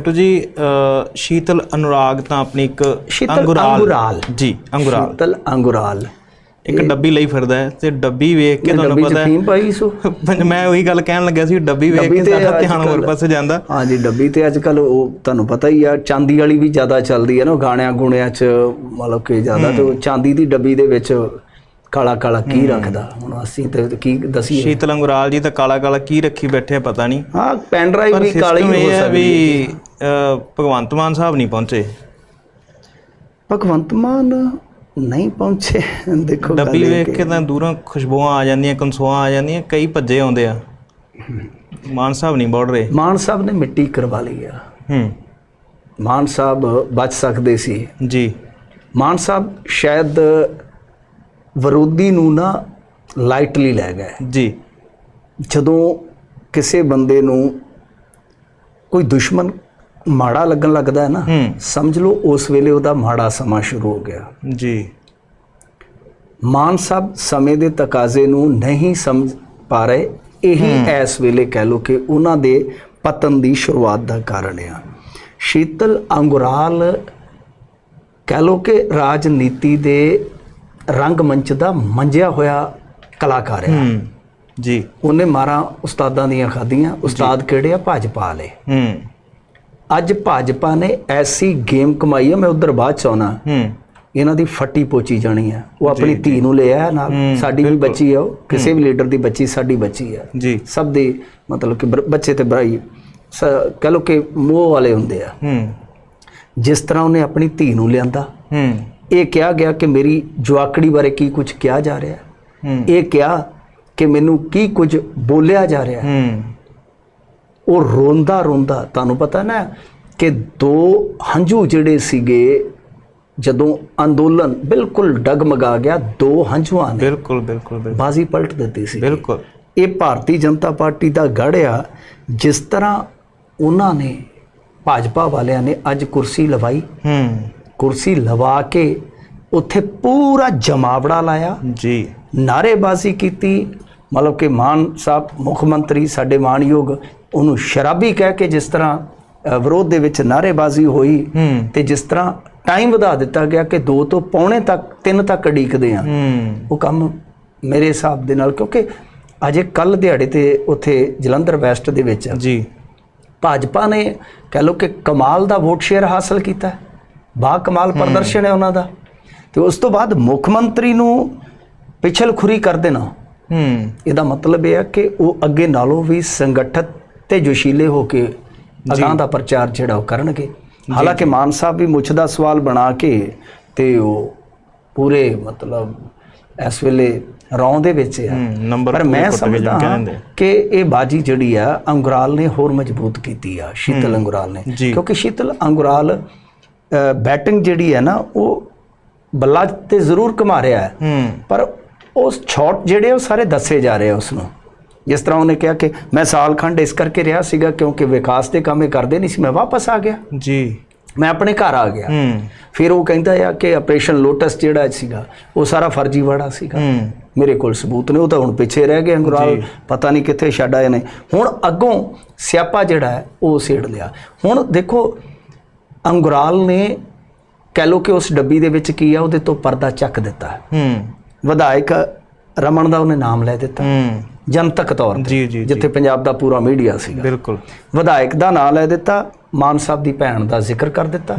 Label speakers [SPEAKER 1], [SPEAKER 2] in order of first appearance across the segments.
[SPEAKER 1] To ਜੀ ਸ਼ੀਤਲ ਅਨੁਰਾਗ ਤਾਂ ਆਪਣੀ ਇੱਕ
[SPEAKER 2] ਅੰਗੁਰਾਲ।
[SPEAKER 1] ਜੀ ਅੰਗੁਰਾਲ।
[SPEAKER 2] ਸ਼ੀਤਲ ਅੰਗੁਰਾਲ।
[SPEAKER 1] ਇੱਕ ਡੱਬੀ ਲਈ ਫਿਰਦਾ ਹੈ ਤੇ ਡੱਬੀ ਵੇਖ ਕੇ ਤੁਹਾਨੂੰ ਪਤਾ
[SPEAKER 2] ਫੀਮ ਪਾਈ ਸੋ।
[SPEAKER 1] ਹੈ ਮੈਂ ਉਹੀ ਗੱਲ ਕਹਿਣ ਲੱਗਿਆ ਸੀ ਡੱਬੀ ਵੇਖ ਕੇ ਸਾਡਾ ਧਿਆਨ ਹੋਰ ਪਾਸੇ ਜਾਂਦਾ।
[SPEAKER 2] ਹਾਂਜੀ ਡੱਬੀ ਤੇ ਅੱਜ ਕੱਲ ਉਹ ਤੁਹਾਨੂੰ ਪਤਾ ਹੀ ਆ ਚਾਂਦੀ ਵਾਲੀ ਵੀ ਜ਼ਿਆਦਾ ਚੱਲਦੀ ਹੈ ਨਾ ਗਾਣਿਆਂ ਗੁਣਿਆਂ 'ਚ ਮਤਲਬ ਕਿ ਜ਼ਿਆਦਾ ਤੇ ਚਾਂਦੀ ਦੀ ਡੱਬੀ ਦੇ ਵਿੱਚ ਕਾਲਾ ਕਾਲਾ ਕੀ ਰੱਖਦਾ? ਹੁਣ ਅਸੀਂ ਤੇ ਕੀ ਦਸੀਏ?
[SPEAKER 1] ਸ਼ੀਤਲ ਅੰਗੁਰਾਲ ਜੀ ਤਾਂ ਕਾਲਾ ਕਾਲਾ ਕੀ ਰੱਖੀ ਬੈਠੇ ਪਤਾ ਨਹੀਂ।
[SPEAKER 2] ਹਾਂ ਪੈਨ ਡਰਾਈਵ ਵੀ ਕਾਲੀ ਹੋ
[SPEAKER 1] ਹੈ
[SPEAKER 2] ਸਕਦੀ
[SPEAKER 1] ਵੀ ਅ, ਭਗਵੰਤ ਮਾਨ ਸਾਹਿਬ ਨਹੀਂ ਪਹੁੰਚੇ।
[SPEAKER 2] ਭਗਵੰਤ ਮਾਨ ਨਹੀਂ ਪਹੁੰਚੇ। ਦੇਖੋ
[SPEAKER 1] ਡੱਬੀ ਵੇਖ
[SPEAKER 2] ਕਿ-
[SPEAKER 1] ਤਾਂ ਦੂਰੋਂ ਖੁਸ਼ਬੂਆਂ ਆ ਜਾਂਦੀਆਂ ਕਨਸੂਆਂ ਆ ਜਾਂਦੀਆਂ ਕਈ ਭੱਜੇ ਆਉਂਦੇ ਆ। ਮਾਨ ਸਾਹਿਬ ਨਹੀਂ ਬੋੜ ਰਹੇ।
[SPEAKER 2] ਮਾਨ ਸਾਹਿਬ ਨੇ ਮਿੱਟੀ ਕਰਵਾ ਲਈ ਆ।
[SPEAKER 1] ਹੂੰ।
[SPEAKER 2] ਮਾਨ ਸਾਹਿਬ ਬਚ ਸਕਦੇ ਸੀ।
[SPEAKER 1] ਜੀ।
[SPEAKER 2] ਮਾਨ ਸਾਹਿਬ ਸ਼ਾਇਦ ਵਿਰੋਧੀ ਨੂੰ ਨਾ ਲਾਈਟਲੀ ਲੈ ਗਏ।
[SPEAKER 1] ਜੀ।
[SPEAKER 2] ਜਦੋਂ ਕਿਸੇ ਬੰਦੇ ਨੂੰ ਕੋਈ ਦੁਸ਼ਮਣ ਮਾੜਾ ਲੱਗਣ ਲੱਗਦਾ ਹੈ ਨਾ ਸਮਝ ਲਓ ਉਸ ਵੇਲੇ ਉਹਦਾ ਮਾੜਾ ਸਮਾਂ ਸ਼ੁਰੂ ਹੋ ਗਿਆ।
[SPEAKER 1] ਜੀ।
[SPEAKER 2] ਮਾਨ ਸਾਹਿਬ ਸਮੇਂ ਦੇ ਤਕਾਜ਼ੇ ਨੂੰ ਨਹੀਂ ਸਮਝ ਪਾ ਰਹੇ ਇਹੀ ਇਸ ਵੇਲੇ ਕਹਿ ਲਓ ਕਿ ਉਹਨਾਂ ਦੇ ਪਤਨ ਦੀ ਸ਼ੁਰੂਆਤ ਦਾ ਕਾਰਨ ਆ। ਸ਼ੀਤਲ ਅੰਗੁਰਾਲ ਕਹਿ ਲਓ ਕਿ ਰਾਜਨੀਤੀ ਦੇ ਰੰਗ ਮੰਚ ਦਾ ਮੰਜਿਆ ਹੋਇਆ ਕਲਾਕਾਰ
[SPEAKER 1] ਹੂੰ। ਜੀ।
[SPEAKER 2] ਉਹਨੇ ਮਾਰਾਂ ਉਸਤਾਦਾਂ ਦੀਆਂ ਖਾਧੀਆਂ ਉਸਤਾਦ ਕਿਹੜੇ ਆ? ਭਾਜਪਾ ਵਾਲੇ।
[SPEAKER 1] ਹੂੰ।
[SPEAKER 2] ਅੱਜ ਭਾਜਪਾ ਨੇ ਐਸੀ ਗੇਮ ਕਮਾਈ ਆ ਮੈਂ ਉਧਰ ਬਾਅਦ ਚ ਆਉਣਾ।
[SPEAKER 1] ਹੂੰ।
[SPEAKER 2] ਇਹਨਾਂ ਦੀ ਫੱਟੀ ਪੋਚੀ ਜਾਣੀ ਆ। ਉਹ ਆਪਣੀ ਧੀ ਨੂੰ ਲੈ ਆਇਆ ਨਾਲ। ਸਾਡੀ ਵੀ ਬੱਚੀ ਆ ਉਹ। ਕਿਸੇ ਵੀ ਲੀਡਰ ਦੀ ਬੱਚੀ ਸਾਡੀ ਬੱਚੀ ਆ।
[SPEAKER 1] ਜੀ।
[SPEAKER 2] ਸਭ ਦੇ ਮਤਲਬ ਕਿ ਬੱਚੇ ਤੇ ਬਰਾਈ। ਕਹ ਲੋ ਕਿ ਮੋਹ ਵਾਲੇ ਹੁੰਦੇ ਆ।
[SPEAKER 1] ਹੂੰ।
[SPEAKER 2] ਜਿਸ ਤਰ੍ਹਾਂ ਉਹਨੇ ਆਪਣੀ ਧੀ ਨੂੰ ਲਿਆਂਦਾ।
[SPEAKER 1] ਹੂੰ।
[SPEAKER 2] ਇਹ ਕਿਹਾ ਗਿਆ ਕਿ ਮੇਰੀ ਜਵਾਕੜੀ ਬਾਰੇ ਕੀ ਕੁਝ ਕਿਹਾ ਜਾ ਰਿਹਾ।
[SPEAKER 1] ਹੂੰ।
[SPEAKER 2] ਇਹ ਕਿਹਾ ਕਿ ਮੈਨੂੰ ਕੀ ਕੁਝ ਬੋਲਿਆ ਜਾ ਰਿਹਾ।
[SPEAKER 1] ਹੂੰ।
[SPEAKER 2] ਉਹ ਰੋਂਦਾ ਰੋਂਦਾ ਤੁਹਾਨੂੰ ਪਤਾ ਨਾ ਕਿ ਦੋ ਹੰਝੂ ਜਿਹੜੇ ਸੀਗੇ ਜਦੋਂ ਅੰਦੋਲਨ ਬਿਲਕੁਲ ਡਗਮਗਾ ਗਿਆ ਦੋ ਹੰਝੂਆਂ ਨੇ।
[SPEAKER 1] ਬਿਲਕੁਲ ਬਿਲਕੁਲ
[SPEAKER 2] ਬਾਜ਼ੀ ਪਲਟ ਦਿੱਤੀ ਸੀ।
[SPEAKER 1] ਬਿਲਕੁਲ।
[SPEAKER 2] ਇਹ ਭਾਰਤੀ ਜਨਤਾ ਪਾਰਟੀ ਦਾ ਗੜ੍ਹ ਆ ਜਿਸ ਤਰ੍ਹਾਂ ਉਹਨਾਂ ਨੇ ਭਾਜਪਾ ਵਾਲਿਆਂ ਨੇ ਅੱਜ ਕੁਰਸੀ ਲਵਾਈ।
[SPEAKER 1] ਹੂੰ।
[SPEAKER 2] ਕੁਰਸੀ ਲਵਾ ਕੇ ਉੱਥੇ ਪੂਰਾ ਜਮਾਵੜਾ ਲਾਇਆ।
[SPEAKER 1] ਜੀ।
[SPEAKER 2] ਨਾਰੇਬਾਜ਼ੀ ਕੀਤੀ। ਮਤਲਬ ਕਿ ਮਾਨ ਸਾਹਿਬ ਮੁੱਖ ਮੰਤਰੀ ਸਾਡੇ ਮਾਨਯੋਗ ਉਹਨੂੰ ਸ਼ਰਾਬੀ ਕਹਿ ਕੇ ਜਿਸ ਤਰ੍ਹਾਂ ਵਿਰੋਧ ਦੇ ਵਿੱਚ ਨਾਰੇਬਾਜ਼ੀ ਹੋਈ ਤੇ ਜਿਸ ਤਰ੍ਹਾਂ ਟਾਈਮ ਵਧਾ ਦਿੱਤਾ ਗਿਆ ਕਿ 2 ਤੋਂ ਪੌਣੇ ਤੱਕ 3 ਤੱਕ ਅਡੀਕਦੇ ਆ। ਉਹ ਕੰਮ ਮੇਰੇ ਹਿਸਾਬ ਦੇ ਨਾਲ ਕਿਉਂਕਿ ਅਜੇ ਕੱਲ ਦਿਹਾੜੇ ਤੇ ਉੱਥੇ ਜਲੰਧਰ ਵੈਸਟ ਦੇ ਵਿੱਚ
[SPEAKER 1] ਜੀ।
[SPEAKER 2] ਭਾਜਪਾ ਨੇ ਕਹਿ ਲਓ ਕਿ ਕਮਾਲ ਦਾ ਵੋਟ ਸ਼ੇਅਰ ਹਾਸਲ ਕੀਤਾ। ਬਾ ਕਮਾਲ ਪ੍ਰਦਰਸ਼ਨ ਹੈ ਉਹਨਾਂ ਦਾ। ਤੇ ਉਸ ਤੋਂ ਬਾਅਦ ਮੁੱਖ ਮੰਤਰੀ ਨੂੰ ਪਿਛਲ ਖੁਰੀ ਕਰ ਦੇਣਾ।
[SPEAKER 1] ਹੂੰ।
[SPEAKER 2] ਇਹਦਾ ਮਤਲਬ ਇਹ ਹੈ ਕਿ ਉਹ ਅੱਗੇ ਨਾਲੋਂ ਵੀ ਸੰਗਠਿਤ ਤੇ ਜੋਸ਼ੀਲੇ ਹੋ ਕੇ ਅਗਾਂਹ ਦਾ ਪ੍ਰਚਾਰ ਜਿਹੜਾ ਉਹ ਕਰਨਗੇ। ਹਾਲਾਂਕਿ ਮਾਨ ਸਾਹਿਬ ਵੀ ਮੁੱਛ ਦਾ ਸਵਾਲ ਬਣਾ ਕੇ ਤੇ ਉਹ ਪੂਰੇ ਮਤਲਬ ਇਸ ਵੇਲੇ ਰੌਂ ਦੇ ਵਿੱਚ ਆ। ਪਰ ਮੈਂ ਸਮਝਦਾ ਕਿ ਇਹ ਬਾਜੀ ਜਿਹੜੀ ਆ ਅੰਗੁਰਾਲ ਨੇ ਹੋਰ ਮਜ਼ਬੂਤ ਕੀਤੀ ਆ ਸ਼ੀਤਲ ਅੰਗੁਰਾਲ ਨੇ। ਕਿਉਂਕਿ ਸ਼ੀਤਲ ਅੰਗੁਰਾਲ ਬੈਟਿੰਗ ਜਿਹੜੀ ਹੈ ਨਾ ਉਹ ਬੱਲਾ ਤੇ ਜ਼ਰੂਰ ਕਮਾ ਰਿਹਾ ਹੂੰ। ਪਰ ਉਸ ਸ਼ਾਟ ਜਿਹੜੇ ਉਹ ਸਾਰੇ ਦੱਸੇ ਜਾ ਰਹੇ ਆ ਉਸ ਨੂੰ ਜਿਸ ਤਰ੍ਹਾਂ ਉਹਨੇ ਕਿਹਾ ਕਿ ਮੈਂ ਸਾਲ ਖੰਡ ਇਸ ਕਰਕੇ ਰਿਹਾ ਸੀਗਾ ਕਿਉਂਕਿ ਵਿਕਾਸ ਦੇ ਕੰਮ ਇਹ ਕਰਦੇ ਨਹੀਂ ਸੀ ਮੈਂ ਵਾਪਸ ਆ ਗਿਆ।
[SPEAKER 1] ਜੀ।
[SPEAKER 2] ਮੈਂ ਆਪਣੇ ਘਰ ਆ ਗਿਆ।
[SPEAKER 1] ਹੂੰ।
[SPEAKER 2] ਫਿਰ ਉਹ ਕਹਿੰਦਾ ਆ ਕਿ ਆਪਰੇਸ਼ਨ ਲੋਟਸ ਜਿਹੜਾ ਸੀਗਾ ਉਹ ਸਾਰਾ ਫਰਜ਼ੀਵਾੜਾ ਸੀਗਾ। ਮੇਰੇ ਕੋਲ ਸਬੂਤ ਨੇ ਉਹ ਤਾਂ ਹੁਣ ਪਿੱਛੇ ਰਹਿ ਗਏ ਅੰਗੁਰਾਲ ਪਤਾ ਨਹੀਂ ਕਿੱਥੇ ਛੱਡ ਆਏ ਨੇ। ਹੁਣ ਅੱਗੋਂ ਸਿਆਪਾ ਜਿਹੜਾ ਹੈ ਉਹ ਸੇੜ ਲਿਆ। ਹੁਣ ਦੇਖੋ ਅੰਗੁਰਾਲ ਨੇ ਕਹਿ ਲੋ ਕਿ ਉਸ ਡੱਬੀ ਦੇ ਵਿੱਚ ਕੀ ਆ ਉਹਦੇ ਤੋਂ ਪਰਦਾ ਚੱਕ ਦਿੱਤਾ।
[SPEAKER 1] ਹੂੰ।
[SPEAKER 2] ਵਿਧਾਇਕ ਰਮਨ ਦਾ ਉਹਨੇ ਨਾਮ ਲੈ ਦਿੱਤਾ। ਜਨਤਕ ਤੌਰ ਤੇ ਜਿੱਥੇ ਪੰਜਾਬ ਦਾ ਪੂਰਾ ਮੀਡੀਆ ਸੀਗਾ।
[SPEAKER 1] ਬਿਲਕੁਲ।
[SPEAKER 2] ਵਿਧਾਇਕ ਦਾ ਨਾਮ ਲੈ ਦਿੱਤਾ ਮਾਨ ਸਾਹਿਬ ਦੀ ਭੈਣ ਦਾ ਜ਼ਿਕਰ ਕਰ ਦਿੱਤਾ।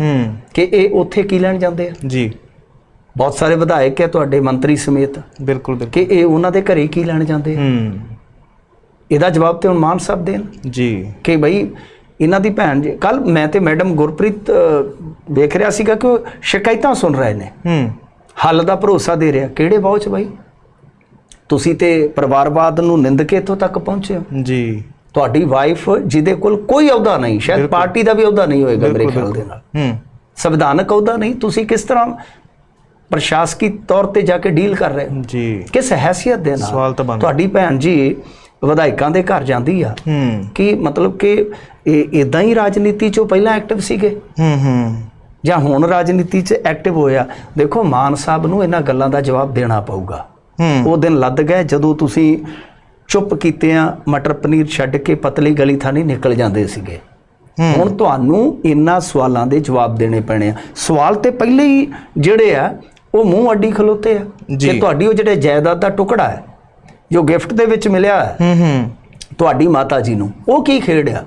[SPEAKER 2] ਕਿ ਇਹ ਉੱਥੇ ਕੀ ਲੈਣ ਜਾਂਦੇ ਆ?
[SPEAKER 1] ਜੀ।
[SPEAKER 2] ਬਹੁਤ ਸਾਰੇ ਵਿਧਾਇਕ ਹੈ ਤੁਹਾਡੇ ਮੰਤਰੀ ਸਮੇਤ।
[SPEAKER 1] ਬਿਲਕੁਲ ਬਿਲਕੁਲ।
[SPEAKER 2] ਕਿ ਇਹ ਉਹਨਾਂ ਦੇ ਘਰੇ ਕੀ ਲੈਣ ਜਾਂਦੇ ਆ? ਇਹਦਾ ਜਵਾਬ ਤੇ ਹੁਣ ਮਾਨ ਸਾਹਿਬ ਦੇਣ।
[SPEAKER 1] ਜੀ।
[SPEAKER 2] ਕਿ ਬਈ ਇਹਨਾਂ ਦੀ ਭੈਣ ਜੀ ਕੱਲ ਮੈਂ ਤੇ ਮੈਡਮ ਗੁਰਪ੍ਰੀਤ ਵੇਖ ਰਿਹਾ ਸੀਗਾ ਕਿ ਸ਼ਿਕਾਇਤਾਂ ਸੁਣ ਰਹੇ ਨੇ।
[SPEAKER 1] ਹੂੰ।
[SPEAKER 2] ਹੱਲ ਦਾ ਭਰੋਸਾ ਦੇ ਰਿਹਾ। ਕਿਹੜੇ ਬਾਅਦ ਚ ਬਾਈ? ਤੁਸੀਂ ਤੇ ਪਰਿਵਾਰਵਾਦ ਨੂੰ ਨਿੰਦ ਕੇ ਇੱਥੋਂ ਤੱਕ ਪਹੁੰਚੇ ਹੋ।
[SPEAKER 1] ਜੀ।
[SPEAKER 2] ਤੁਹਾਡੀ ਵਾਈਫ ਜਿਹਦੇ ਕੋਲ ਕੋਈ ਅਹੁਦਾ ਨਹੀਂ ਸ਼ਾਇਦ ਪਾਰਟੀ ਦਾ ਵੀ ਅਹੁਦਾ ਨਹੀਂ ਹੋਏਗਾ ਮੇਰੇ ਖਿਆਲ ਦੇ ਨਾਲ।
[SPEAKER 1] ਹੂੰ।
[SPEAKER 2] ਸੰਵਿਧਾਨਕ ਅਹੁਦਾ ਨਹੀਂ ਤੁਸੀਂ ਕਿਸ ਤਰ੍ਹਾਂ ਪ੍ਰਸ਼ਾਸਕੀ ਤੌਰ ਤੇ ਜਾ ਕੇ ਡੀਲ ਕਰ ਰਹੇ ਹੋ?
[SPEAKER 1] ਜੀ।
[SPEAKER 2] ਕਿਸ ਹੈਸੀਅਤ ਦੇ ਨਾਲ?
[SPEAKER 1] ਸਵਾਲ ਤਾਂ ਬਣਦਾ
[SPEAKER 2] ਤੁਹਾਡੀ ਭੈਣ ਜੀ ਵਿਧਾਇਕਾਂ ਦੇ ਘਰ ਜਾਂਦੀ ਆ।
[SPEAKER 1] ਹੂੰ।
[SPEAKER 2] ਕਿ ਮਤਲਬ ਕਿ ਇਹ ਇਦਾਂ ਹੀ ਰਾਜਨੀਤੀ ਚੋਂ ਪਹਿਲਾਂ ਐਕਟਿਵ ਸੀਗੇ?
[SPEAKER 1] ਹੂੰ ਹੂੰ।
[SPEAKER 2] ਜਾਂ ਹੁਣ ਰਾਜਨੀਤੀ 'ਚ ਐਕਟਿਵ ਹੋਇਆ ਦੇਖੋ ਮਾਨ ਸਾਹਿਬ ਨੂੰ ਇਹਨਾਂ ਗੱਲਾਂ ਦਾ ਜਵਾਬ ਦੇਣਾ ਪਊਗਾ। ਉਹ ਦਿਨ ਲੱਦ ਗਏ ਜਦੋਂ ਤੁਸੀਂ ਚੁੱਪ ਕੀਤੇ ਆ ਮਟਰ ਪਨੀਰ ਛੱਡ ਕੇ ਪਤਲੀ ਗਲੀ ਥਾਣੀ ਨਿਕਲ ਜਾਂਦੇ ਸੀਗੇ। ਹੁਣ ਤੁਹਾਨੂੰ ਇਹਨਾਂ ਸਵਾਲਾਂ ਦੇ ਜਵਾਬ ਦੇਣੇ ਪੈਣੇ ਆ। ਸਵਾਲ ਤੇ ਪਹਿਲੇ ਹੀ ਜਿਹੜੇ ਆ ਉਹ ਮੂੰਹ ਅੱਡੀ ਖਲੋਤੇ ਆ।
[SPEAKER 1] ਜੀ।
[SPEAKER 2] ਕਿ ਤੁਹਾਡੀ ਉਹ ਜਿਹੜੇ ਜਾਇਦਾਦ ਦਾ ਟੁਕੜਾ ਹੈ ਜੋ ਗਿਫਟ ਦੇ ਵਿੱਚ ਮਿਲਿਆ ਹੈ
[SPEAKER 1] ਹੂੰ ਹੂੰ।
[SPEAKER 2] ਤੁਹਾਡੀ ਮਾਤਾ ਜੀ ਨੂੰ ਉਹ ਕੀ ਖੇਡਿਆ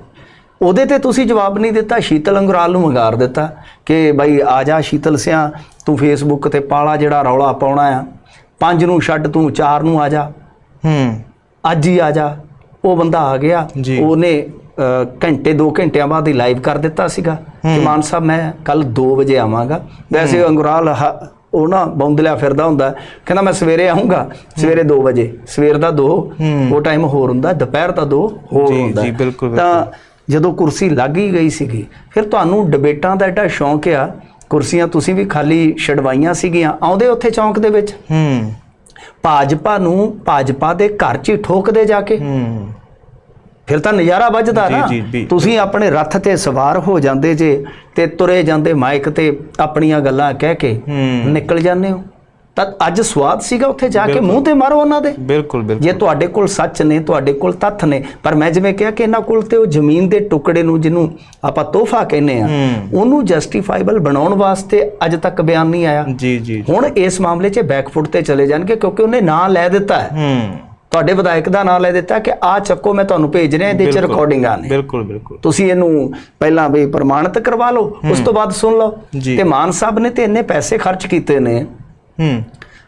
[SPEAKER 2] ਉਹਦੇ ਤੇ ਤੁਸੀਂ ਜਵਾਬ ਨਹੀਂ ਦਿੱਤਾ ਸ਼ੀਤਲ ਅੰਗਰਾਲ ਨੂੰ ਮੰਗਾਰ ਦਿੱਤਾ। ਕਿ ਬਈ ਆ ਜਾ ਸ਼ੀਤਲ ਸਿਆ ਤੂੰ ਫੇਸਬੁੱਕ ਤੇ ਪਾਲਾ ਜਿਹੜਾ ਰੌਲਾ ਪਾਉਣਾ ਆ। ਪੰਜ ਨੂੰ ਛੱਡ ਤੂੰ ਚਾਰ ਨੂੰ ਆ ਜਾ।
[SPEAKER 1] ਹੂੰ।
[SPEAKER 2] ਅੱਜ ਹੀ ਆ ਜਾ। ਉਹ ਬੰਦਾ ਆ ਗਿਆ। ਉਹਨੇ ਘੰਟੇ 2 ਘੰਟਿਆਂ ਬਾਅਦ ਹੀ ਲਾਈਵ ਕਰ ਦਿੱਤਾ ਸੀਗਾ। ਕਿ ਮਾਨ ਸਾਹਿਬ ਮੈਂ ਕੱਲ 2 ਵਜੇ ਆਵਾਂਗਾ। ਵੈਸੇ ਅੰਗੁਰਾਲ ਉਹ ਨਾ ਬੌਂਦਲਿਆ ਫਿਰਦਾ ਹੁੰਦਾ। ਕਹਿੰਦਾ ਮੈਂ ਸਵੇਰੇ ਆਉਂਗਾ ਸਵੇਰੇ 2 ਵਜੇ। ਸਵੇਰ ਦਾ 2 ਉਹ ਟਾਈਮ ਹੋਰ ਹੁੰਦਾ। ਦੁਪਹਿਰ ਦਾ 2 ਹੋਰ
[SPEAKER 1] ਜੀ,
[SPEAKER 2] ਹੁੰਦਾ।
[SPEAKER 1] ਜੀ, ਬਿਲਕੁਲ,
[SPEAKER 2] ਤਾਂ ਜਦੋਂ ਕੁਰਸੀ ਲੱਗ ਹੀ ਗਈ ਸੀਗੀ ਫਿਰ ਤੁਹਾਨੂੰ ਡਿਬੇਟਾਂ ਦਾ ਐਡਾ ਸ਼ੌਂਕ ਆ ਕੁਰਸੀਆਂ ਤੁਸੀਂ ਵੀ ਖਾਲੀ ਛਡਵਾਈਆਂ ਸੀਗੀਆਂ ਆਉਂਦੇ ਉੱਥੇ ਚੌਂਕ ਦੇ ਵਿੱਚ?
[SPEAKER 1] ਹੂੰ।
[SPEAKER 2] ਭਾਜਪਾ ਨੂੰ ਭਾਜਪਾ ਦੇ ਘਰ 'ਚ ਠੋਕਦੇ ਜਾ ਕੇ।
[SPEAKER 1] ਹੂੰ।
[SPEAKER 2] ਫਿਰ ਤਾਂ ਨਜ਼ਾਰਾ ਵੱਜਦਾ ਨਾ। ਤੁਸੀਂ ਆਪਣੇ ਰੱਥ ਤੇ ਸਵਾਰ ਹੋ ਜਾਂਦੇ ਜੇ ਤੇ ਤੁਰੇ ਜਾਂਦੇ ਮਾਈਕ ਤੇ ਆਪਣੀਆਂ ਗੱਲਾਂ ਕਹਿ ਕੇ। ਨਿਕਲ ਜਾਂਦੇ ਹੋ। ਤਾਂ ਅੱਜ ਸਵਾਦ ਸੀਗਾ ਉੱਥੇ ਜਾ ਕੇ ਮੂੰਹ ਤੇ ਮਾਰੋ ਉਹਨਾਂ ਦੇ।
[SPEAKER 1] ਬਿਲਕੁਲ ਬਿਲਕੁਲ।
[SPEAKER 2] ਜੇ ਤੁਹਾਡੇ ਕੋਲ ਸੱਚ ਨੇ ਤੁਹਾਡੇ ਕੋਲ ਤੱਥ ਨੇ ਪਰ ਮੈਂ ਜਿਵੇਂ ਕਿਹਾ ਕਿ ਇਹਨਾਂ ਕੋਲ ਤੇ ਉਹ ਜ਼ਮੀਨ ਦੇ ਟੁਕੜੇ ਨੂੰ ਜਿਹਨੂੰ ਆਪਾਂ ਤੋਹਫਾ ਕਹਿੰਦੇ ਆ। ਉਹਨੂੰ ਜਸਟੀਫਾਈਬਲ ਬਣਾਉਣ ਵਾਸਤੇ ਅੱਜ ਤੱਕ ਬਿਆਨ ਨਹੀਂ ਆਇਆ।
[SPEAKER 1] ਜੀ ਜੀ
[SPEAKER 2] ਹੁਣ ਇਸ ਮਾਮਲੇ 'ਚ ਬੈਕਫੁੱਟ ਤੇ ਚਲੇ ਜਾਣਗੇ ਕਿਉਂਕਿ ਉਹਨੇ ਨਾਂ ਲੈ ਦਿੱਤਾ ਹੈ। ਤੁਹਾਡੇ ਵਿਧਾਇਕ ਦਾ ਨਾਂ ਲੈ ਦਿੱਤਾ ਕਿ ਆ ਚੱਕੋ ਮੈਂ ਤੁਹਾਨੂੰ ਭੇਜ ਰਿਹਾ ਇਹਦੇ 'ਚ। ਰਿਕਾਰਡਿੰਗਾਂ ਨੇ
[SPEAKER 1] ਬਿਲਕੁਲ ਬਿਲਕੁਲ।
[SPEAKER 2] ਤੁਸੀਂ ਇਹਨੂੰ ਪਹਿਲਾਂ ਵੀ ਪ੍ਰਮਾਣਿਤ ਕਰਵਾ ਲਓ ਉਸ ਤੋਂ ਬਾਅਦ ਸੁਣ ਲਓ। ਤੇ ਮਾਨ ਸਾਹਿਬ ਨੇ ਤੇ ਇੰਨੇ ਪੈਸੇ ਖਰਚ ਕੀਤੇ ਨੇ
[SPEAKER 1] ਹੂੰ।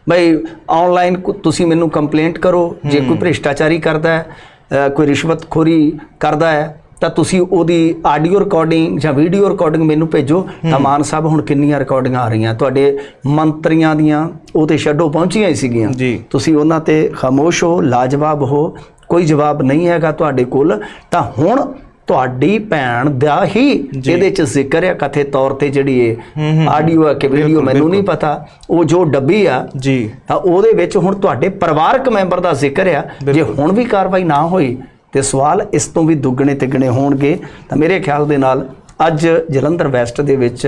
[SPEAKER 2] ਬਈ ਆਨਲਾਈਨ ਤੁਸੀਂ ਮੈਨੂੰ ਕੰਪਲੇਂਟ ਕਰੋ ਜੇ ਕੋਈ ਭ੍ਰਿਸ਼ਟਾਚਾਰੀ ਕਰਦਾ ਹੈ ਕੋਈ ਰਿਸ਼ਵਤਖੋਰੀ ਕਰਦਾ ਹੈ ਤਾਂ ਤੁਸੀਂ ਉਹਦੀ ਆਡੀਓ ਰਿਕਾਰਡਿੰਗ ਜਾਂ ਵੀਡੀਓ ਰਿਕਾਰਡਿੰਗ ਮੈਨੂੰ ਭੇਜੋ ਤਾਂ ਮਾਨ ਸਾਹਿਬ ਹੁਣ ਕਿੰਨੀਆਂ ਰਿਕਾਰਡਿੰਗਾਂ ਆ ਰਹੀਆਂ। ਤੁਹਾਡੇ ਮੰਤਰੀਆਂ ਦੀਆਂ ਉਹ ਤੇ ਛੱਡੋ ਪਹੁੰਚੀਆਂ ਹੀ ਸੀਗੀਆਂ। ਤੁਸੀਂ ਉਹਨਾਂ ਤੇ ਖਾਮੋਸ਼ ਹੋ ਲਾਜਵਾਬ ਹੋ ਕੋਈ ਜਵਾਬ ਨਹੀਂ ਹੈਗਾ ਤੁਹਾਡੇ ਕੋਲ ਤਾਂ ਹੁਣ ਤੁਹਾਡੀ ਭੈਣ ਦਾ ਹੀ ਇਹਦੇ ਚ ਜ਼ਿਕਰ ਹੈ ਕਥੇ ਤੌਰ ਤੇ ਜਿਹੜੀ ਇਹ ਆਡੀਓ ਹੈ ਕਿ ਵੀਡੀਓ ਮੈਨੂੰ ਨਹੀਂ ਪਤਾ ਉਹ ਜੋ ਡੱਬੀ ਆ
[SPEAKER 1] ਜੀ।
[SPEAKER 2] ਤਾਂ ਉਹਦੇ ਵਿੱਚ ਹੁਣ ਤੁਹਾਡੇ ਪਰਿਵਾਰਕ ਮੈਂਬਰ ਦਾ ਜ਼ਿਕਰ ਆ। ਜੇ ਹੁਣ ਵੀ ਕਾਰਵਾਈ ਨਾ ਹੋਈ ਤੇ ਸਵਾਲ ਇਸ ਤੋਂ ਵੀ ਦੁੱਗਣੇ ਤਿੱਗਣੇ ਹੋਣਗੇ ਤਾਂ ਮੇਰੇ ਖਿਆਲ ਦੇ ਨਾਲ ਅੱਜ ਜਲੰਧਰ ਵੈਸਟ ਦੇ ਵਿੱਚ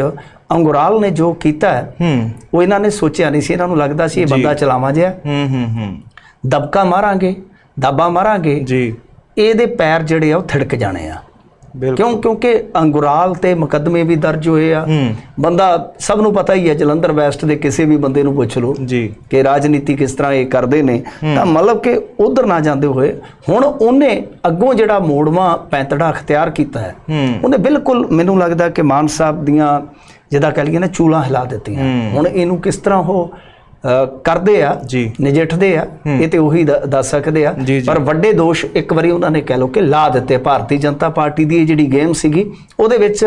[SPEAKER 2] ਅੰਗੁਰਾਲ ਨੇ ਜੋ ਕੀਤਾ ਹੈ। ਉਹ ਇਹਨਾਂ ਨੇ ਸੋਚਿਆ ਨਹੀਂ ਸੀ ਇਹਨਾਂ ਨੂੰ ਲੱਗਦਾ ਸੀ ਇਹ ਬੰਦਾ ਚਲਾਵਾ ਜਿਹਾ।
[SPEAKER 1] ਹੂੰ ਹੂੰ ਹੂੰ।
[SPEAKER 2] ਦਬਕਾ ਮਾਰਾਂਗੇ ਦਾਬਾ ਮਾਰਾਂਗੇ
[SPEAKER 1] ਜੀ।
[SPEAKER 2] ਇਹਦੇ ਪੈਰ ਜਿਹੜੇ ਆ ਉਹ ਥੜਕ ਜਾਣੇ ਆ। ਕਿਉਂ? ਕਿਉਂਕਿ ਅੰਗੁਰਾਲ ਤੇ ਮੁਕੱਦਮੇ ਵੀ ਦਰਜ ਹੋਏ ਆ। ਬੰਦਾ ਸਭ ਨੂੰ ਪਤਾ ਹੀ ਹੈ ਜਲੰਧਰ ਵੈਸਟ ਦੇ ਕਿਸੇ ਵੀ ਬੰਦੇ ਨੂੰ ਪੁੱਛ ਲਓ
[SPEAKER 1] ਜੀ।
[SPEAKER 2] ਕਿ ਰਾਜਨੀਤੀ ਕਿਸ ਤਰ੍ਹਾਂ ਇਹ ਕਰਦੇ ਨੇ। ਤਾਂ ਮਤਲਬ ਕਿ ਉਧਰ ਨਾ ਜਾਂਦੇ ਹੋਏ ਹੁਣ ਉਹਨੇ ਅੱਗੋਂ ਜਿਹੜਾ ਮੋੜਵਾ ਪੈਂਤੜਾ ਅਖਤਿਆਰ ਕੀਤਾ ਹੈ ਉਹਨੇ ਬਿਲਕੁਲ ਮੈਨੂੰ ਲੱਗਦਾ ਕਿ ਮਾਨ ਸਾਹਿਬ ਦੀਆਂ ਜਿਹਦਾ ਕਹ ਲਈਏ ਨਾ ਚੂਲਾਂ ਹਿਲਾ ਦਿੱਤੀਆਂ। ਹੁਣ ਇਹਨੂੰ ਕਿਸ ਤਰ੍ਹਾਂ ਉਹ ਕਰਦੇ ਆ ਨਜਿੱਠਦੇ ਆ ਇਹ ਤੇ ਉਹੀ ਦੱਸ ਸਕਦੇ ਆ। ਪਰ ਵੱਡੇ ਦੋਸ਼ ਇੱਕ ਵਾਰੀ ਉਹਨਾਂ ਨੇ ਕਹਿ ਲੋ ਕਿ ਲਾ ਦਿੱਤੇ ਭਾਰਤੀ ਜਨਤਾ ਪਾਰਟੀ ਦੀ ਇਹ ਜਿਹੜੀ ਗੇਮ ਸੀਗੀ ਉਹਦੇ ਵਿੱਚ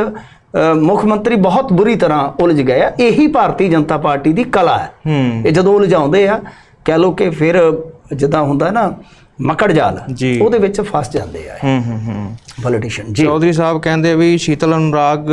[SPEAKER 2] ਮੁੱਖ ਮੰਤਰੀ ਬਹੁਤ ਬੁਰੀ ਤਰ੍ਹਾਂ ਉਲਝ ਗਏ ਆ। ਇਹੀ ਭਾਰਤੀ ਜਨਤਾ ਪਾਰਟੀ ਦੀ ਕਲਾ ਹੈ। ਇਹ ਜਦੋਂ ਉਲਝਾਉਂਦੇ ਆ ਕਹਿ ਲੋ ਕਿ ਫਿਰ ਜਿੱਦਾਂ ਹੁੰਦਾ ਨਾ ਮਕੜ ਜਾਲ। ਉਹਦੇ ਵਿੱਚ ਫਸ ਜਾਂਦੇ ਆ
[SPEAKER 1] ਹੂੰ ਹੂੰ ਹੂੰ।
[SPEAKER 2] ਪੋਲੀਟੀਸ਼ੀਅਨ ਜੀ।
[SPEAKER 1] ਚੌਧਰੀ ਸਾਹਿਬ ਕਹਿੰਦੇ ਵੀ ਸ਼ੀਤਲ ਅਨੁਰਾਗ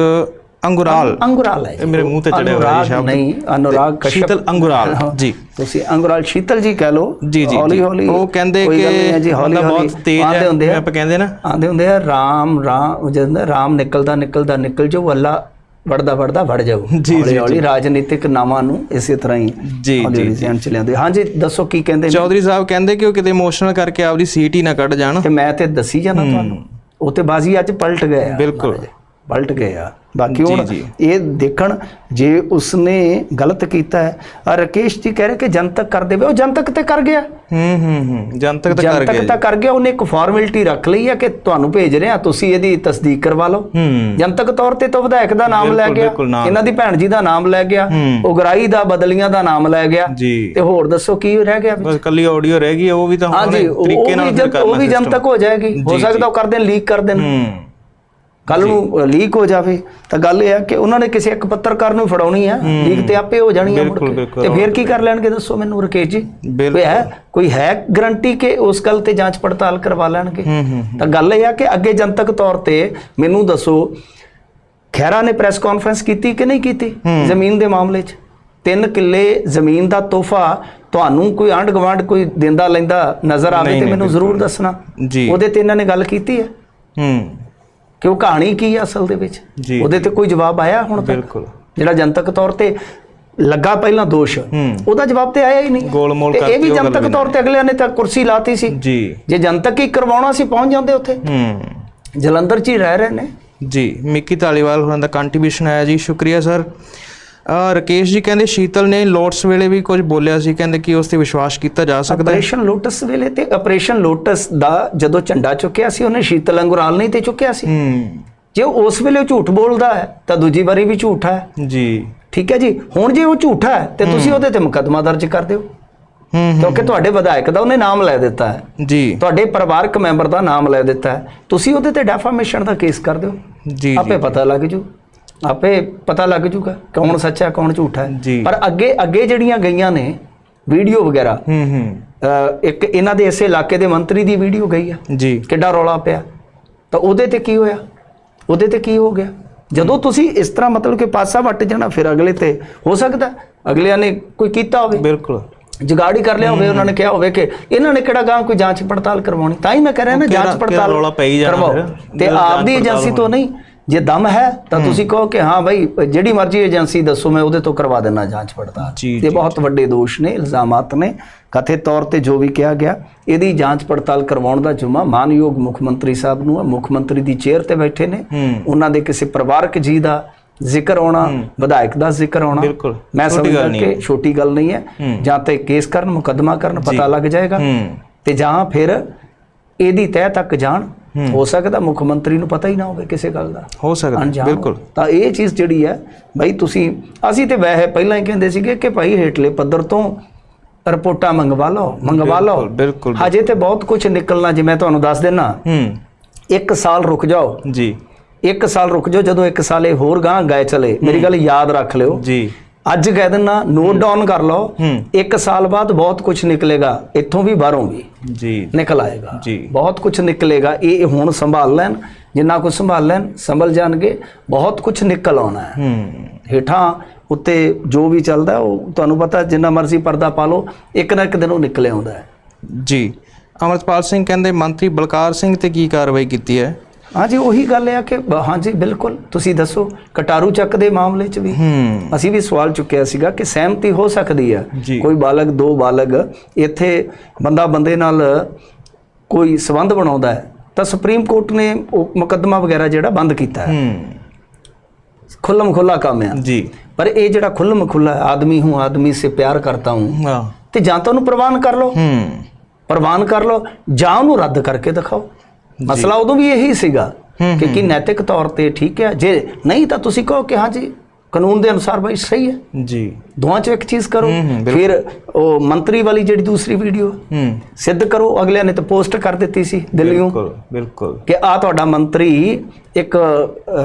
[SPEAKER 1] ਅੰਗੁਰਾਲ।
[SPEAKER 2] ਅੰਗੁਰਾਲ ਹੈ
[SPEAKER 1] ਇਹ ਮੇਰੇ ਮੂੰਹ ਤੇ ਚੜਿਆ ਹੋਇਆ
[SPEAKER 2] ਅਨੁਰਾਗ
[SPEAKER 1] ਜੀ ਸ਼ਬਦ।
[SPEAKER 2] ਨਹੀਂ ਅਨੁਰਾਗ ਕਸ਼ਪ
[SPEAKER 1] ਸ਼ੀਤਲ ਅੰਗੁਰਾਲ।
[SPEAKER 2] ਹਾਂ।
[SPEAKER 1] ਜੀ।
[SPEAKER 2] ਤੁਸੀਂ ਅੰਗੁਰਾਲ ਸ਼ੀਤਲ ਜੀ ਕਹਿ ਲੋ
[SPEAKER 1] ਜੀ ਜੀ
[SPEAKER 2] ਹੌਲੀ
[SPEAKER 1] ਜੀ।
[SPEAKER 2] ਹੌਲੀ
[SPEAKER 1] ਉਹ ਕਹਿੰਦੇ
[SPEAKER 2] ਜੀ
[SPEAKER 1] ਕਿ
[SPEAKER 2] ਹੌਲੀ
[SPEAKER 1] ਬਹੁਤ ਤੇਜ਼
[SPEAKER 2] ਆਉਂਦੇ
[SPEAKER 1] ਹੈ
[SPEAKER 2] ਹੁੰਦੇ ਆ।
[SPEAKER 1] ਆਪਾਂ ਕਹਿੰਦੇ ਨਾ।
[SPEAKER 2] ਆਂਦੇ ਹੁੰਦੇ ਆ ਰਾਮ ਰਾਮ ਜਦੋਂ ਰਾਮ ਨਿਕਲਦਾ ਨਿਕਲਦਾ ਨਿਕਲ ਜਾਊ ਅੱਲਾ ਵੜਦਾ ਵੜਦਾ ਵੜ ਜਾਊ।
[SPEAKER 1] ਜੀ, ਜੀ,
[SPEAKER 2] ਹੌਲੀ ਹੌਲੀ ਰਾਜਨੀਤਿਕ ਨਾਮਾਂ ਨੂੰ ਇਸੇ ਤਰ੍ਹਾਂ ਹੀ
[SPEAKER 1] ਜੀ, ਜੀ,
[SPEAKER 2] ਧਿਆਨ ਚ ਲਿਆਉਂਦੇ। ਹਾਂਜੀ ਦੱਸੋ ਕੀ ਕਹਿੰਦੇ
[SPEAKER 1] ਚੌਧਰੀ ਸਾਹਿਬ ਕਹਿੰਦੇ ਕਿ ਉਹ ਕਿਤੇ ਇਮੋਸ਼ਨਲ ਕਰਕੇ ਆਪਦੀ ਸੀਟ ਹੀ ਨਾ ਕੱਢ ਜਾਣ।
[SPEAKER 2] ਤੇ ਮੈਂ ਤੇ ਦੱਸੀ ਜਾਣਾ ਤੁਹਾਨੂੰ। ਉਹ ਤੇ ਬਾਜ਼ੀ ਅੱਜ ਪਲਟ ਗਏ
[SPEAKER 1] ਬਿਲਕੁਲ।
[SPEAKER 2] ਪਲਟ ਗਏ ਆ। ਬਾਕੀ ਹੁਣ ਇਹ ਦੇਖਣ ਜੇ ਉਸਨੇ ਗਲਤ ਕੀਤਾ ਹੈ ਆ ਰਕੇਸ਼ ਜੀ ਕਹਿ ਰਹੇ ਕਿ ਜਨਤਕ ਕਰ ਦੇਵੇ ਉਹ ਜਨਤਕ ਤੇ ਕਰ ਗਿਆ।
[SPEAKER 1] ਹੂੰ ਹੂੰ ਹੂੰ ਜਨਤਕ ਤਾਂ ਕਰ
[SPEAKER 2] ਜਨਤਕ
[SPEAKER 1] ਗਿਆ
[SPEAKER 2] ਤਾਂ ਕਰ ਗਿਆ ਉਹਨੇ ਇੱਕ ਫਾਰਮੈਲਿਟੀ ਰੱਖ ਲਈ ਹੈ ਕਿ ਤੁਹਾਨੂੰ ਭੇਜ ਰਹੇ ਆ ਤੁਸੀਂ ਇਹਦੀ ਤਸਦੀਕ ਕਰਵਾ ਲਓ।
[SPEAKER 1] ਹੂੰ।
[SPEAKER 2] ਜਨਤਕ ਤੌਰ ਤੇ ਤਾਂ ਵਿਧਾਇਕ ਦਾ ਨਾਮ ਲੈ ਗਿਆ। ਇਹਨਾਂ ਦੀ ਭੈਣ ਜੀ ਦਾ ਨਾਮ ਲੈ ਗਿਆ। ਉਗਰਾਈ ਦਾ ਬਦਲੀਆਂ ਦਾ ਨਾਮ ਲੈ ਗਿਆ ਤੇ ਹੋਰ ਦੱਸੋ ਕੀ ਰਹਿ ਗਿਆ?
[SPEAKER 1] ਬਸ ਕੱਲੀ ਆਡੀਓ ਰਹਿ ਗਈ ਉਹ ਵੀ ਤਾਂ ਹੁਣ ਤਰੀਕੇ ਨਾਲ
[SPEAKER 2] ਜਨ- ਉਹ ਵੀ। ਜਨਤਕ ਹੋ ਜਾਏਗੀ। ਹੋ ਸਕਦਾ ਉਹ ਕਰ ਦੇਣ ਲੀਕ ਕਰ ਦੇਣ।
[SPEAKER 1] ਹੂੰ।
[SPEAKER 2] ਕੱਲ ਨੂੰ ਲੀਕ ਹੋ ਜਾਵੇ ਤਾਂ ਗੱਲ ਇਹ ਹੈ ਕਿ ਉਹਨਾਂ ਨੇ ਕਿਸੇ ਇੱਕ ਪੱਤਰਕਾਰ ਨੂੰ ਫੜਾਉਣੀ ਆ ਲੀਕ ਤੇ ਆਪੇ ਹੋ ਜਾਣੀ ਆ। ਤੇ ਫਿਰ ਕੀ ਕਰ ਲੈਣਗੇ ਦੱਸੋ ਮੈਨੂੰ ਰਕੇਸ਼ ਜੀ। ਕੋਈ ਹੈ ਕੋਈ ਹੈ ਗਰੰਟੀ ਕਿ ਉਸ ਗੱਲ ਤੇ ਜਾਂਚ ਪੜਤਾਲ ਕਰਵਾ ਲੈਣਗੇ? ਤਾਂ ਗੱਲ ਇਹ ਆ ਕਿ ਅੱਗੇ ਜਨਤਕ ਤੌਰ ਤੇ ਮੈਨੂੰ ਦੱਸੋ ਖੈਰਾ ਨੇ ਪ੍ਰੈਸ ਕਾਨਫਰੰਸ ਕੀਤੀ ਕਿ ਨਹੀਂ ਕੀਤੀ ਜ਼ਮੀਨ ਦੇ ਮਾਮਲੇ 'ਚ? ਤਿੰਨ ਕਿੱਲੇ ਜ਼ਮੀਨ ਦਾ ਤੋਹਫਾ ਤੁਹਾਨੂੰ ਕੋਈ ਆਂਢ ਗੁਆਂਢ ਕੋਈ ਦਿੰਦਾ ਲੈਂਦਾ ਨਜ਼ਰ ਆਵੇ ਤੇ ਮੈਨੂੰ ਜ਼ਰੂਰ ਦੱਸਣਾ। ਉਹਦੇ ਤੇ ਇਹਨਾਂ ਨੇ ਗੱਲ ਕੀਤੀ ਹੈ?
[SPEAKER 1] ਹੂੰ।
[SPEAKER 2] ਕਿ ਉਹ ਕਹਾਣੀ ਕੀ ਹੈ ਅਸਲ ਦੇ ਵਿੱਚ। ਉਹਦੇ ਤੇ ਕੋਈ ਜਵਾਬ ਆਇਆ ਹੁਣ ਤੱਕ?
[SPEAKER 1] ਬਿਲਕੁਲ।
[SPEAKER 2] ਜਿਹੜਾ ਜਨਤਕ ਤੌਰ ਤੇ ਲੱਗਾ ਪਹਿਲਾਂ ਦੋਸ਼ ਉਹਦਾ ਜਵਾਬ ਤੇ ਆਇਆ ਹੀ ਨਹੀਂ।
[SPEAKER 1] ਗੋਲਮੋਲ
[SPEAKER 2] ਤੇ ਇਹ ਵੀ ਜਨਤਕ ਤੌਰ ਤੇ ਅਗਲਿਆਂ ਨੇ ਤਾਂ ਕੁਰਸੀ ਲਾਤੀ ਸੀ।
[SPEAKER 1] ਜੀ।
[SPEAKER 2] ਜੇ ਜਨਤਕ ਹੀ ਕਰਵਾਉਣਾ ਸੀ ਪਹੁੰਚ ਜਾਂਦੇ ਉੱਥੇ।
[SPEAKER 1] ਹੂੰ।
[SPEAKER 2] ਜਲੰਧਰ 'ਚ ਹੀ ਰਹਿ ਰਹੇ ਨੇ।
[SPEAKER 1] ਜੀ ਮਿੱਕੀ ਧਾਲੀਵਾਲ ਹੋਰਾਂ ਦਾ ਕੰਟਰੀਬਿਊਸ਼ਨ ਆਇਆ ਜੀ। ਸ਼ੁਕਰੀਆ ਸਰ ਰਕੇਸ਼ ਜੀ ਕਹਿੰਦੇ ਸ਼ੀਤਲ ਨੇ ਲੋਟਸ ਵੇਲੇ ਵੀ ਕੁਝ ਬੋਲਿਆ ਸੀ ਕਹਿੰਦੇ ਕਿ ਉਸ ਤੇ ਵਿਸ਼ਵਾਸ ਕੀਤਾ ਜਾ ਸਕਦਾ ਹੈ।
[SPEAKER 2] ਆਪਰੇਸ਼ਨ ਲੋਟਸ ਵੇਲੇ ਤੇ ਆਪਰੇਸ਼ਨ ਲੋਟਸ ਦਾ ਜਦੋਂ ਝੰਡਾ ਚੁੱਕਿਆ ਸੀ ਉਹਨੇ ਸ਼ੀਤਲ ਅੰਗੁਰਾਲ ਨਹੀਂ ਤੇ ਚੁੱਕਿਆ ਸੀ।
[SPEAKER 1] ਹੂੰ।
[SPEAKER 2] ਜੇ ਉਸ ਵੇਲੇ ਝੂਠ ਬੋਲਦਾ ਹੈ ਤਾਂ ਦੂਜੀ ਵਾਰੀ ਵੀ ਝੂਠਾ ਹੈ।
[SPEAKER 1] ਜੀ।
[SPEAKER 2] ਠੀਕ ਹੈ ਜੀ? ਹੁਣ ਜੇ ਉਹ ਝੂਠਾ ਹੈ ਤੇ ਤੁਸੀਂ ਉਹਦੇ ਤੇ ਮੁਕੱਦਮਾ ਦਰਜ ਕਰ ਦਿਓ। ਕਿਉਂਕਿ ਤੁਹਾਡੇ ਵਿਧਾਇਕ ਦਾ ਉਹਨੇ ਨਾਮ ਲੈ ਦਿੱਤਾ ਹੈ।
[SPEAKER 1] ਜੀ।
[SPEAKER 2] ਤੁਹਾਡੇ ਪਰਿਵਾਰਕ ਮੈਂਬਰ ਦਾ ਨਾਮ ਲੈ ਦਿੱਤਾ ਹੈ। ਤੁਸੀਂ ਉਹਦੇ ਤੇ ਡੈਫਾਮੇਸ਼ਨ ਦਾ ਕੇਸ ਕਰ ਦਿਓ।
[SPEAKER 1] ਜੀ।
[SPEAKER 2] ਆਪੇ ਪਤਾ ਲੱਗ ਜੂ। ਆਪੇ ਪਤਾ ਲੱਗ ਜੂਗਾ ਕੌਣ ਸੱਚਾ ਕੌਣ ਝੂਠਾ
[SPEAKER 1] ਜੀ।
[SPEAKER 2] ਹੈ ਪਰ ਅੱਗੇ ਅੱਗੇ ਜਿਹੜੀਆਂ ਗਈਆਂ ਨੇ ਵੀਡੀਓ ਵਗੈਰਾ
[SPEAKER 1] ਹੂੰ ਹੂੰ।
[SPEAKER 2] ਅ, ਇੱਕ ਇਹਨਾਂ ਦੇ ਇਸੇ ਇਲਾਕੇ ਦੇ ਮੰਤਰੀ ਦੀ ਵੀਡੀਓ ਗਈ ਆ।
[SPEAKER 1] ਜੀ।
[SPEAKER 2] ਕਿੱਡਾ ਰੌਲਾ ਪਿਆ। ਤਾਂ ਉਹਦੇ ਤੇ ਕੀ ਹੋਇਆ? ਉਹਦੇ ਤੇ ਕੀ ਹੋ ਗਿਆ? ਜਦੋਂ ਤੁਸੀਂ ਇਸ ਤਰ੍ਹਾਂ ਮਤਲਬ ਕਿ ਪਾਸਾ ਵੱਟ ਜਾਣਾ ਫਿਰ ਅਗਲੇ ਤੇ ਹੋ ਸਕਦਾ ਅਗਲਿਆਂ ਨੇ ਕੋਈ ਕੀਤਾ ਹੋਵੇ?
[SPEAKER 1] ਬਿਲਕੁਲ।
[SPEAKER 2] ਜਗਾੜੀ ਕਰ ਲਿਆ ਹੋਵੇ ਉਹਨਾਂ ਨੇ ਕਿਹਾ ਹੋਵੇ ਕਿ ਇਹਨਾਂ ਨੇ ਕਿਹੜਾ ਗਾਂ ਕੋਈ ਜਾਂਚ ਪੜਤਾਲ ਕਰਵਾਉਣੀ? ਤਾਂ ਹੀ ਮੈਂ ਕਹਿ ਰਿਹਾ ਨਾ
[SPEAKER 1] ਕਿਹੜਾ-
[SPEAKER 2] ਜਾਂਚ
[SPEAKER 1] ਕਿਹੜਾ
[SPEAKER 2] ਪੜਤਾਲ
[SPEAKER 1] ਰੌਲਾ ਪਈ ਜਾਣਾ
[SPEAKER 2] ਕਰਵਾਓ।
[SPEAKER 1] ਫਿਰ?
[SPEAKER 2] ਤੇ
[SPEAKER 1] ਜਦੋਂ
[SPEAKER 2] ਆਪਦੀ
[SPEAKER 1] ਜਾਂਚ
[SPEAKER 2] ਏਜੰਸੀ ਤੋਂ ਨਹੀਂ ਜੇ ਦਮ ਹੈ ਤਾਂ ਤੁਸੀਂ ਕਹੋ ਕਿ ਹਾਂ ਭਾਈ ਜਿਹੜੀ ਮਰਜ਼ੀ ਏਜੰਸੀ ਦੱਸੋ ਮੈਂ ਉਹਦੇ ਤੋਂ ਕਰਵਾ ਦੇਣਾ ਜਾਂਚ ਪੜਤਾਲ। ਤੇ ਬਹੁਤ ਵੱਡੇ ਦੋਸ਼ ਨੇ ਇਲਜ਼ਾਮਾਤ ਨੇ। ਕਥਿਤ ਤੌਰ ਤੇ ਜੋ ਵੀ ਕਿਹਾ ਗਿਆ ਇਹਦੀ ਜਾਂਚ ਪੜਤਾਲ ਕਰਵਾਉਣ ਦਾ ਜੁਮਾ ਮਾਨਯੋਗ ਮੁੱਖ ਮੰਤਰੀ ਸਾਹਿਬ ਨੂੰ ਹੈ। ਮੁੱਖ ਮੰਤਰੀ ਦੀ ਚੇਅਰ ਤੇ ਬੈਠੇ ਨੇ। ਉਹਨਾਂ ਦੇ ਕਿਸੇ ਪਰਿਵਾਰਕ ਜੀ ਦਾ ਜ਼ਿਕਰ ਆਉਣਾ ਵਿਧਾਇਕ ਦਾ ਜ਼ਿਕਰ ਆਉਣਾ। ਮੈਂ ਸਮਝਦਾ ਕਿ ਛੋਟੀ ਗੱਲ ਨਹੀਂ ਹੈ। ਜਾਂ ਤੇ ਕੇਸ ਕਰਨ ਮੁਕੱਦਮਾ ਕਰਨ ਪਤਾ ਲੱਗ ਜਾਏਗਾ। ਤੇ ਜਾਂ ਫਿਰ ਇਹਦੀ ਤਹਿ ਤੱਕ ਜਾਣ ਹੋ। ਸਕਦਾ ਮੁੱਖ ਮੰਤਰੀ ਨੂੰ ਪਤਾ ਹੀ ਨਾ ਹੋਵੇ ਕਿਸੇ ਗੱਲ ਦਾ।
[SPEAKER 1] ਹੋ ਸਕਦਾ ਬਿਲਕੁਲ।
[SPEAKER 2] ਤਾਂ ਇਹ ਚੀਜ਼ ਜਿਹੜੀ ਹੈ ਬਈ ਤੁਸੀਂ ਅਸੀਂ ਤੇ ਵੈਸੇ ਪਹਿਲਾਂ ਹੀ ਕਹਿੰਦੇ ਸੀਗੇ ਕਿ ਭਾਈ ਹੇਠਲੇ ਪੱਧਰ ਤੋਂ ਰਿਪੋਰਟਾਂ ਮੰਗਵਾ ਲਓ ਮੰਗਵਾ ਲਓ।
[SPEAKER 1] ਬਿਲਕੁਲ,
[SPEAKER 2] ਹਜੇ ਤੇ ਬਹੁਤ ਕੁਝ ਨਿਕਲਣਾ ਜੇ ਮੈਂ ਤੁਹਾਨੂੰ ਦੱਸ ਦੇਣਾ
[SPEAKER 1] ਹੂੰ।
[SPEAKER 2] ਇੱਕ ਸਾਲ ਰੁਕ ਜਾਓ।
[SPEAKER 1] ਜੀ।
[SPEAKER 2] ਇੱਕ ਸਾਲ ਰੁਕ ਜਾਓ ਜਦੋਂ ਇੱਕ ਸਾਲ ਇਹ ਹੋਰ ਗਾਂ ਗਏ ਚਲੇ। ਮੇਰੀ ਗੱਲ ਯਾਦ ਰੱਖ ਲਿਓ।
[SPEAKER 1] ਜੀ।
[SPEAKER 2] ਅੱਜ ਕਹਿ ਦਿੰਨਾ ਨੋਟ ਡਾਊਨ ਕਰ ਲਓ। ਇੱਕ ਸਾਲ ਬਾਅਦ ਬਹੁਤ ਕੁਝ ਨਿਕਲੇਗਾ ਇੱਥੋਂ ਵੀ ਬਾਹਰੋਂ ਵੀ।
[SPEAKER 1] ਜੀ।
[SPEAKER 2] ਨਿਕਲ ਆਏਗਾ।
[SPEAKER 1] ਜੀ।
[SPEAKER 2] ਬਹੁਤ ਕੁਝ ਨਿਕਲੇਗਾ ਇਹ ਹੁਣ ਸੰਭਾਲ ਲੈਣ ਜਿੰਨਾ ਕੁਝ ਸੰਭਾਲ ਲੈਣ ਸੰਭਲ ਜਾਣਗੇ ਬਹੁਤ ਕੁਝ ਨਿਕਲ ਆਉਣਾ ਹੈ।
[SPEAKER 1] ਹੂੰ।
[SPEAKER 2] ਹੇਠਾਂ ਉੱਤੇ ਜੋ ਵੀ ਚੱਲਦਾ ਉਹ ਤੁਹਾਨੂੰ ਪਤਾ ਜਿੰਨਾ ਮਰਜ਼ੀ ਪਰਦਾ ਪਾ ਲਓ ਇੱਕ ਨਾ ਇੱਕ ਦਿਨ ਉਹ ਨਿਕਲੇ ਆਉਂਦਾ ਹੈ।
[SPEAKER 1] ਜੀ। ਅਮਰਪਾਲ ਸਿੰਘ ਕਹਿੰਦੇ ਮੰਤਰੀ ਬਲਕਾਰ ਸਿੰਘ ਤੇ ਕੀ ਕਾਰਵਾਈ ਕੀਤੀ ਹੈ?
[SPEAKER 2] ਹਾਂਜੀ ਉਹੀ ਗੱਲ ਹੈ ਕਿ ਹਾਂਜੀ ਬਿਲਕੁਲ। ਤੁਸੀਂ ਦੱਸੋ ਕਟਾਰੂ ਚੱਕ ਦੇ ਮਾਮਲੇ 'ਚ ਵੀ? ਅਸੀਂ ਵੀ ਸਵਾਲ ਚੁੱਕਿਆ ਸੀਗਾ ਕਿ ਸਹਿਮਤੀ ਹੋ ਸਕਦੀ ਹੈ। ਕੋਈ ਬਾਲਗ ਦੋ ਬਾਲਗ ਇੱਥੇ ਬੰਦਾ ਬੰਦੇ ਨਾਲ ਕੋਈ ਸਬੰਧ ਬਣਾਉਂਦਾ ਹੈ ਤਾਂ ਸੁਪਰੀਮ ਕੋਰਟ ਨੇ ਉਹ ਮੁਕੱਦਮਾ ਵਗੈਰਾ ਜਿਹੜਾ ਬੰਦ ਕੀਤਾ ਹੈ। ਖੁੱਲਮ ਖੁੱਲਾ ਕੰਮ ਹੈ
[SPEAKER 1] ਜੀ।
[SPEAKER 2] ਪਰ ਇਹ ਜਿਹੜਾ ਖੁੱਲਮ ਖੁੱਲਾ ਆਦਮੀ ਹੂੰ ਆਦਮੀ ਸੇ ਪਿਆਰ ਕਰਤਾ ਹੂੰ
[SPEAKER 1] ਹਾਂ।
[SPEAKER 2] ਤੇ ਜਾਂ ਤਾਂ ਉਹਨੂੰ ਪ੍ਰਵਾਨ ਕਰ ਲਓ।
[SPEAKER 1] ਹੂੰ।
[SPEAKER 2] ਪ੍ਰਵਾਨ ਕਰ ਲਓ ਜਾਂ ਉਹਨੂੰ ਰੱਦ ਕਰਕੇ ਦਿਖਾਓ। ਮਸਲਾ ਉਦੋਂ ਵੀ ਇਹੀ ਸੀਗਾ ਕਿ ਕੀ ਨੈਤਿਕ ਤੌਰ ਤੇ ਠੀਕ ਹੈ? ਜੇ ਨਹੀਂ ਤਾਂ ਤੁਸੀਂ ਕਹੋ ਕਿ ਹਾਂ ਜੀ ਕਾਨੂੰਨ ਦੇ ਅਨੁਸਾਰ ਭਾਈ ਸਹੀ ਹੈ।
[SPEAKER 1] ਜੀ।
[SPEAKER 2] ਦੋਵਾਂ ਚੋਂ ਇੱਕ ਚੀਜ਼ ਕਰੋ। ਫਿਰ ਉਹ ਮੰਤਰੀ ਵਾਲੀ ਜਿਹੜੀ ਦੂਸਰੀ ਵੀਡੀਓ
[SPEAKER 1] ਹੂੰ।
[SPEAKER 2] ਸਿੱਧ ਕਰੋ ਅਗਲਿਆਂ ਨੇ ਤਾਂ ਪੋਸਟ ਕਰ ਦਿੱਤੀ ਸੀ ਦਿੱਲੀੋਂ।
[SPEAKER 1] ਬਿਲਕੁਲ ਬਿਲਕੁਲ।
[SPEAKER 2] ਕਿ ਆ ਤੁਹਾਡਾ ਮੰਤਰੀ ਇੱਕ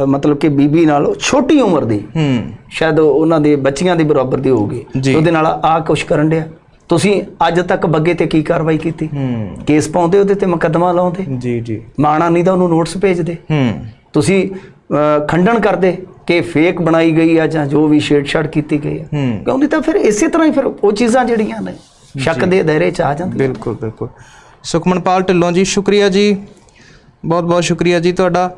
[SPEAKER 2] ਮਤਲਬ ਕਿ ਬੀਬੀ ਨਾਲ ਛੋਟੀ ਉਮਰ ਦੀ।
[SPEAKER 1] ਹੂੰ।
[SPEAKER 2] ਸ਼ਾਇਦ ਉਹ ਉਹਨਾਂ ਦੇ ਬੱਚੀਆਂ ਦੀ ਬਰਾਬਰ ਦੀ ਹੋਊਗੀ। ਉਹਦੇ ਨਾਲ ਆ ਕੁਛ ਕਰਨ ਡਿਆ। ਤੁਸੀਂ ਅੱਜ ਤੱਕ ਬੱਗੇ ਤੇ ਕੀ ਕਾਰਵਾਈ ਕੀਤੀ?
[SPEAKER 1] ਹੂੰ।
[SPEAKER 2] ਕੇਸ ਪਾਉਂਦੇ ਉਹਦੇ ਤੇ ਮੁਕੱਦਮਾ ਲਾਉਂਦੇ?
[SPEAKER 1] ਜੀ ਜੀ।
[SPEAKER 2] ਮਾਣਾ ਨਹੀਂ ਤਾਂ ਉਹਨੂੰ ਨੋਟਿਸ ਭੇਜਦੇ।
[SPEAKER 1] ਹੂੰ।
[SPEAKER 2] ਤੁਸੀਂ ਖੰਡਨ ਕਰਦੇ ਕਿ ਫੇਕ ਬਣਾਈ ਗਈ ਆ ਜਾਂ ਜੋ ਵੀ ਛੇੜਛਾੜ ਕੀਤੀ ਗਈ ਆ।
[SPEAKER 1] ਹੂੰ।
[SPEAKER 2] ਕਿਉਂ ਨਹੀਂ ਤਾਂ ਫਿਰ ਇਸੇ ਤਰ੍ਹਾਂ ਹੀ ਫਿਰ ਉਹ ਚੀਜ਼ਾਂ ਜਿਹੜੀਆਂ ਨੇ ਸ਼ੱਕ ਦੇ ਦਾਇਰੇ ਚ ਆ ਜਾਂਦੀਆਂ।
[SPEAKER 1] ਬਿਲਕੁਲ ਬਿਲਕੁਲ। ਸੁਖਮਨਪਾਲ ਢਿੱਲੋਂ ਜੀ ਸ਼ੁਕਰੀਆ ਜੀ। ਬਹੁਤ ਬਹੁਤ ਸ਼ੁਕਰੀਆ ਜੀ ਤੁਹਾਡਾ।